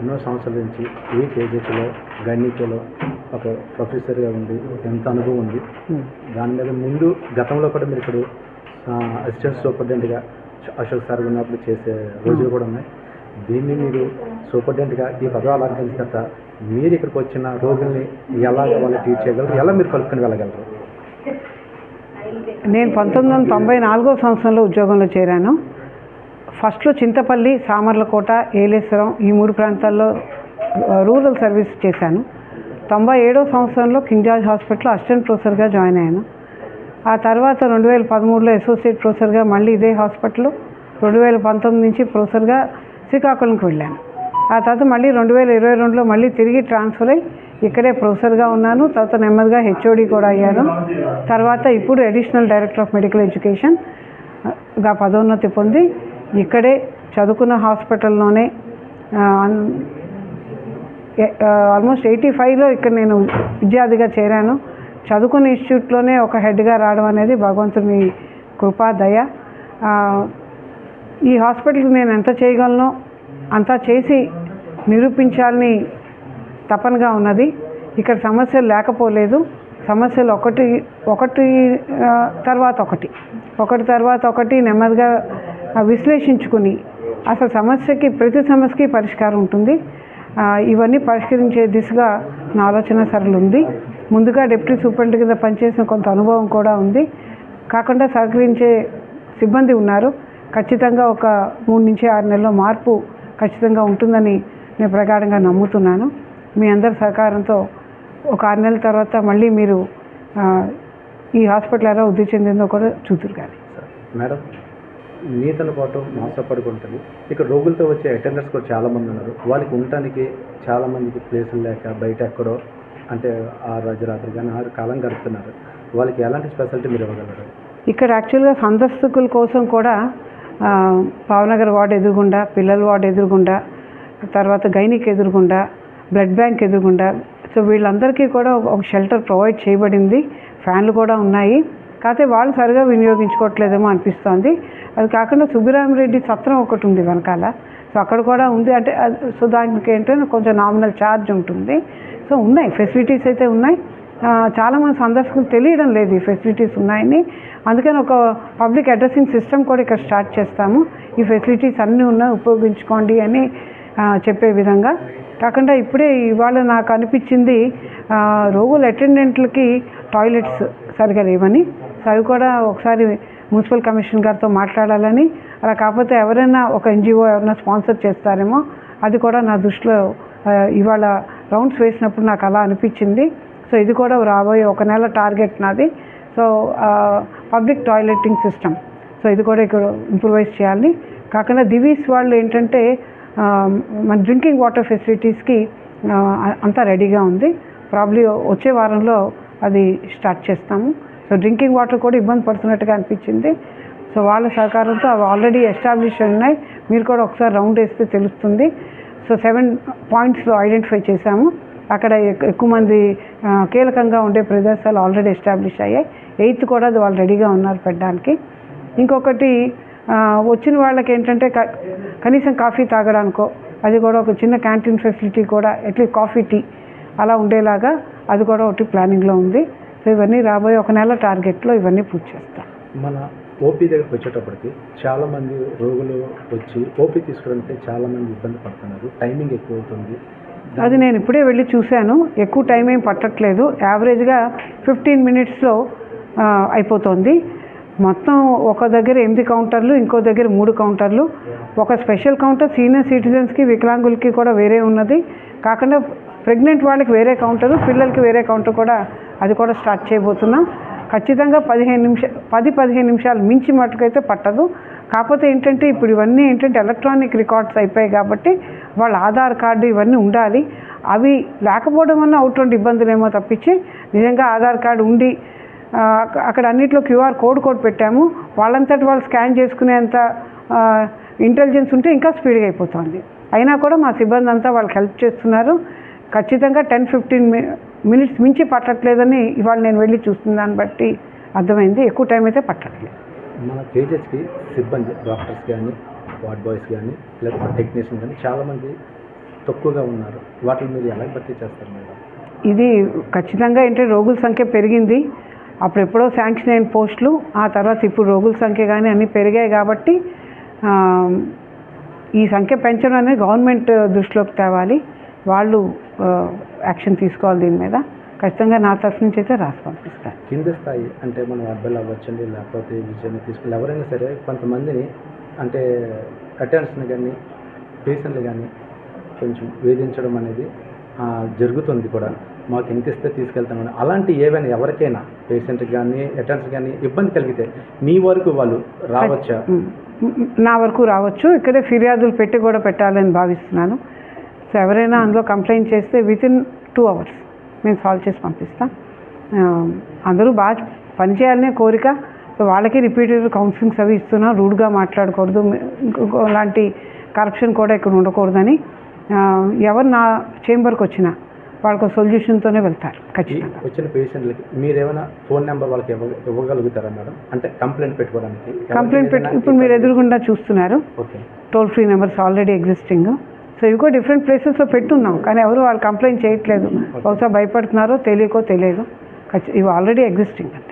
ఎన్నో సంవత్సరాల నుంచి ఈ కేజీహెచ్లో గణికలో ఒక ప్రొఫెసర్గా ఉండి ఎంత అనుభవం ఉంది. దాని మీద ముందు గతంలో కూడా మీరు ఇప్పుడు అసిస్టెంట్ సూపరింటెండెంట్గా అశోక్ సార్ ఉన్నప్పుడు చేసే రోజులు కూడా ఉన్నాయి. దీన్ని మీరు సూపరింటెండెంట్గా ఈ పదవి అలంకరించిన తర్వాత మీరు ఇక్కడికి వచ్చిన రోగుల్ని ఎలాగ వాళ్ళు ట్రీట్ చేయగలరు? ఎలా మీరు కలుపుకొని వెళ్ళగలరు? నేను పంతొమ్మిది వందల తొంభై నాలుగో సంవత్సరంలో ఉద్యోగంలో చేరాను. ఫస్ట్లో చింతపల్లి సామర్లకోట ఏలేశ్వరం ఈ మూడు ప్రాంతాల్లో రూరల్ సర్వీస్ చేశాను. తొంభై ఏడో సంవత్సరంలో కింగ్ జార్జ్ హాస్పిటల్లో అసిస్టెంట్ ప్రొఫెసర్గా జాయిన్ అయ్యాను. ఆ తర్వాత రెండు వేల పదమూడులో అసోసియేట్ ప్రొఫెసర్గా మళ్ళీ ఇదే హాస్పిటల్ రెండు వేల పంతొమ్మిది నుంచి ప్రొఫెసర్గా శ్రీకాకుళంకి వెళ్ళాను. ఆ తర్వాత మళ్ళీ రెండు వేల ఇరవై రెండులో మళ్ళీ తిరిగి ట్రాన్స్ఫర్ అయ్యి ఇక్కడే ప్రొఫెసర్గా ఉన్నాను. తర్వాత నెమ్మదిగా హెచ్ఓడి కూడా అయ్యాను. తర్వాత ఇప్పుడు అడిషనల్ డైరెక్టర్ ఆఫ్ మెడికల్ ఎడ్యుకేషన్గా పదోన్నతి పొంది ఇక్కడే చదువుకున్న హాస్పిటల్లోనే ఆల్మోస్ట్ ఎయిటీ ఫైవ్లో ఇక్కడ నేను విద్యార్థిగా చేరాను. చదువుకున్న ఇన్స్టిట్యూట్లోనే ఒక హెడ్గా రావడం అనేది భగవంతుని కృపా దయ. ఈ హాస్పిటల్కి నేను ఎంత చేయగలను అంతా చేసి నిరూపించాలని తపనగా ఉన్నది. ఇక్కడ సమస్యలు లేకపోలేదు. సమస్యలు ఒకటి ఒకటి తర్వాత ఒకటి. ఒకటి తర్వాత ఒకటి నెమ్మదిగా విశ్లేషించుకుని అసలు సమస్యకి ప్రతి సమస్యకి పరిష్కారం ఉంటుంది. ఇవన్నీ పరిష్కరించే దిశగా నా ఆలోచన సరళి ఉంది. ముందుగా డిప్యూటీ సూపరింటెండెంట్ కింద పనిచేసిన కొంత అనుభవం కూడా ఉంది. కాకుండా సహకరించే సిబ్బంది ఉన్నారు. ఖచ్చితంగా ఒక మూడు నుంచి ఆరు నెలల్లో మార్పు ఖచ్చితంగా ఉంటుందని నేను ప్రగాఢంగా నమ్ముతున్నాను. మీ అందరి సహకారంతో ఒక ఆరు నెలల తర్వాత మళ్ళీ మీరు ఈ హాస్పిటల్ ఎలా వృద్ధి చెందిందో కూడా చూతురు కానీ మేడం? నీతల పాటు మోసపడుకుంటుంది. ఇక్కడ రోగులతో వచ్చే అటెండర్స్ కూడా చాలామంది ఉన్నారు. వాళ్ళకి ఉండటానికి చాలామందికి ప్లేసులు లేక బయట ఎక్కడో అంటే ఆరు రోజు రాత్రి కానీ ఆరు కాలం గడుపుతున్నారు. వాళ్ళకి ఎలాంటి స్పెషాలిటీ మీరు ఇవ్వగలరు? ఇక్కడ యాక్చువల్గా సందర్శకుల కోసం కూడా పావనగర్ వార్డ్ వార్డు ఎదురుగుండా పిల్లల వార్డు ఎదురుగుండా తర్వాత గైనిక్ ఎదురుగుండా బ్లడ్ బ్యాంక్ ఎదురుగుండా. సో వీళ్ళందరికీ కూడా ఒక షెల్టర్ ప్రొవైడ్ చేయబడింది. ఫ్యాన్లు కూడా ఉన్నాయి. కాకపోతే వాళ్ళు సరిగా వినియోగించుకోవట్లేదేమో అనిపిస్తోంది. అది కాకుండా సుబ్బిరామిరెడ్డి సత్రం ఒకటి ఉంది వెనకాల. సో అక్కడ కూడా ఉంది. అంటే సో దానికి ఏంటంటే కొంచెం నామినల్ ఛార్జ్ ఉంటుంది. సో ఉన్నాయి ఫెసిలిటీస్ అయితే ఉన్నాయి. చాలామంది సందర్శకులు తెలియడం లేదు ఈ ఫెసిలిటీస్ ఉన్నాయని. అందుకని ఒక పబ్లిక్ అడ్రస్సింగ్ సిస్టమ్ కూడా ఇక్కడ స్టార్ట్ చేస్తాము. ఈ ఫెసిలిటీస్ అన్నీ ఉన్నాయి ఉపయోగించుకోండి అని చెప్పే విధంగా. కాకుండా ఇప్పుడే ఇవాళ నాకు అనిపించింది రోగుల అటెండెంట్లకి టాయిలెట్స్ సరిగా లేవని. సో అవి కూడా ఒకసారి మున్సిపల్ కమిషన్ గారితో మాట్లాడాలని. అలా కాకపోతే ఎవరైనా ఒక ఎన్జిఓ ఎవరైనా స్పాన్సర్ చేస్తారేమో అది కూడా నా దృష్టిలో ఇవాళ రౌండ్స్ వేసినప్పుడు నాకు అలా అనిపించింది. సో ఇది కూడా రాబోయే ఒక నెల టార్గెట్ నాది. So public toileting system. So ఇది కూడా ఇక్కడ ఇంప్రూవైజ్ చేయాలి. కాకుండా దివీస్ వాళ్ళు ఏంటంటే మన డ్రింకింగ్ వాటర్ ఫెసిలిటీస్కి అంతా రెడీగా ఉంది. ప్రాబ్లీ వచ్చే వారంలో అది స్టార్ట్ చేస్తాము. సో డ్రింకింగ్ వాటర్ కూడా ఇబ్బంది పడుతున్నట్టుగా అనిపించింది. సో వాళ్ళ సహకారంతో అవి ఆల్రెడీ ఎస్టాబ్లిష్ ఉన్నాయి. మీరు కూడా ఒకసారి రౌండ్ వేస్తే తెలుస్తుంది. సో సెవెన్ పాయింట్స్లో ఐడెంటిఫై చేశాము. అక్కడ ఎక్కువ మంది కీలకంగా ఉండే ప్రదేశాలు ఆల్రెడీ ఎస్టాబ్లిష్ అయ్యాయి. ఎయిత్ కూడా అది వాళ్ళు రెడీగా ఉన్నారు పెట్టడానికి. ఇంకొకటి వచ్చిన వాళ్ళకి ఏంటంటే క- కనీసం కాఫీ తాగడానికో అది కూడా ఒక చిన్న క్యాంటీన్ ఫెసిలిటీ కూడా అట్లీస్ట్ కాఫీ టీ అలా ఉండేలాగా అది కూడా ఒకటి ప్లానింగ్లో ఉంది. సో ఇవన్నీ రాబోయే ఒక నెల టార్గెట్లో ఇవన్నీ పూర్తి చేస్తాం. మన ఓపీ దగ్గరికి వచ్చేటప్పటికి చాలామంది రోగులు వచ్చి ఓపీ తీసుకోవడానికి చాలామంది ఇబ్బంది పడుతున్నారు. టైమింగ్ ఎక్కువ అవుతుంది. అది నేను ఇప్పుడే వెళ్ళి చూశాను. ఎక్కువ టైం ఏం పట్టట్లేదు. యావరేజ్గా ఫిఫ్టీన్ మినిట్స్లో అయిపోతుంది. మొత్తం ఒక దగ్గర ఎనిమిది కౌంటర్లు ఇంకో దగ్గర మూడు కౌంటర్లు. ఒక స్పెషల్ కౌంటర్ సీనియర్ సిటిజన్స్కి వికలాంగులకి కూడా వేరే ఉన్నది. కాకుండా ప్రెగ్నెంట్ వాళ్ళకి వేరే కౌంటరు పిల్లలకి వేరే కౌంటర్ కూడా అది కూడా స్టార్ట్ చేయబోతున్నాం. ఖచ్చితంగా పదిహేను నిమిషాలు పది పదిహేను నిమిషాలు మించి మటుకైతే పట్టదు. కాకపోతే ఏంటంటే ఇప్పుడు ఇవన్నీ ఏంటంటే ఎలక్ట్రానిక్ రికార్డ్స్ అయిపోయాయి కాబట్టి వాళ్ళ ఆధార్ కార్డు ఇవన్నీ ఉండాలి. అవి లేకపోవడం వల్ల అవుటువంటి ఇబ్బందులేమో తప్పించి నిజంగా ఆధార్ కార్డు ఉండి అక్కడ అన్నిట్లో క్యూఆర్ కోడ్ కోడ్ పెట్టాము. వాళ్ళంతటి వాళ్ళు స్కాన్ చేసుకునేంత ఇంటెలిజెన్స్ ఉంటే ఇంకా స్పీడ్గా అయిపోతుంది. అయినా కూడా మా సిబ్బంది అంతా వాళ్ళకి హెల్ప్ చేస్తున్నారు. ఖచ్చితంగా టెన్ ఫిఫ్టీన్ మినిట్స్ మించి పట్టట్లేదని ఇవాళ నేను వెళ్ళి చూస్తున్న దాన్ని బట్టి అర్థమైంది. ఎక్కువ టైం అయితే పట్టట్లేదు. మన కేజెస్కి సిబ్బంది డాక్టర్స్ కానీ వార్డ్ బాయ్స్ కానీ లేకపోతే టెక్నీషియన్ కానీ చాలామంది తక్కువగా ఉన్నారు. వాటిని మీరు ఎలా భర్తీ చేస్తారు మేడం? ఇది ఖచ్చితంగా ఏంటంటే రోగుల సంఖ్య పెరిగింది. అప్పుడు ఎప్పుడో శాంక్షన్ అయిన పోస్టులు ఆ తర్వాత ఇప్పుడు రోగుల సంఖ్య కానీ అన్నీ పెరిగాయి కాబట్టి ఈ సంఖ్య పెంచడం అనేది గవర్నమెంట్ దృష్టిలోకి తేవాలి. వాళ్ళు యాక్షన్ తీసుకోవాలి దీని మీద. ఖచ్చితంగా నా తరఫు నుంచి అయితే రాసి పంపిస్తాను కింద స్థాయి అంటే మనం అబ్బాయిలు అవ్వచ్చండి లేకపోతే విజయం తీసుకుని ఎవరైనా సరే కొంతమందిని అంటే అటెండర్స్ని కానీ పేషెంట్లు కానీ కొంచెం వేధించడం అనేది జరుగుతుంది కూడా. మాకు ఎంత ఇస్తే తీసుకెళ్తామని. అలాంటి ఏవైనా ఎవరికైనా పేషెంట్కి కానీ అటెండర్స్ కానీ ఇబ్బంది కలిగితే మీ వరకు వాళ్ళు రావచ్చా? నా వరకు రావచ్చు. ఇక్కడే ఫిర్యాదులు పెట్టి కూడా పెట్టాలని భావిస్తున్నాను. సో ఎవరైనా అందులో కంప్లైంట్ చేస్తే విత్ ఇన్ టూ అవర్స్ మేము సాల్వ్ చేసి పంపిస్తాం. అందరూ బాగా పనిచేయాలనే కోరిక. సో వాళ్ళకి రిపీటెడ్ కౌన్సిలింగ్స్ అవి ఇస్తున్నాం. రూడ్గా మాట్లాడకూడదు. ఇంకో లాంటి కరప్షన్ కూడా ఇక్కడ ఉండకూడదని. ఎవరు నా చేంబర్కి వచ్చినా వాళ్ళకు సొల్యూషన్తోనే వెళ్తారు ఖచ్చితంగా. వచ్చిన పేషెంట్లకి మీరు ఏమైనా ఫోన్ నెంబర్ వాళ్ళకి ఇవ్వ ఇవ్వగలుగుతారా మేడం? అంటే కంప్లైంట్ పెట్టుకోవడానికి. కంప్లైంట్ పెట్టి ఇప్పుడు మీరు ఎదురుగుండా చూస్తున్నారు. Toll free numbers already existing so ఇవి కూడా డిఫరెంట్ ప్లేసెస్లో పెట్టున్నాం. కానీ ఎవరు వాళ్ళు కంప్లైంట్ చేయట్లేదు. బహుశా భయపడుతున్నారో తెలియకో తెలియదు. ఇవి ఆల్రెడీ ఎగ్జిస్టింగ్ అండి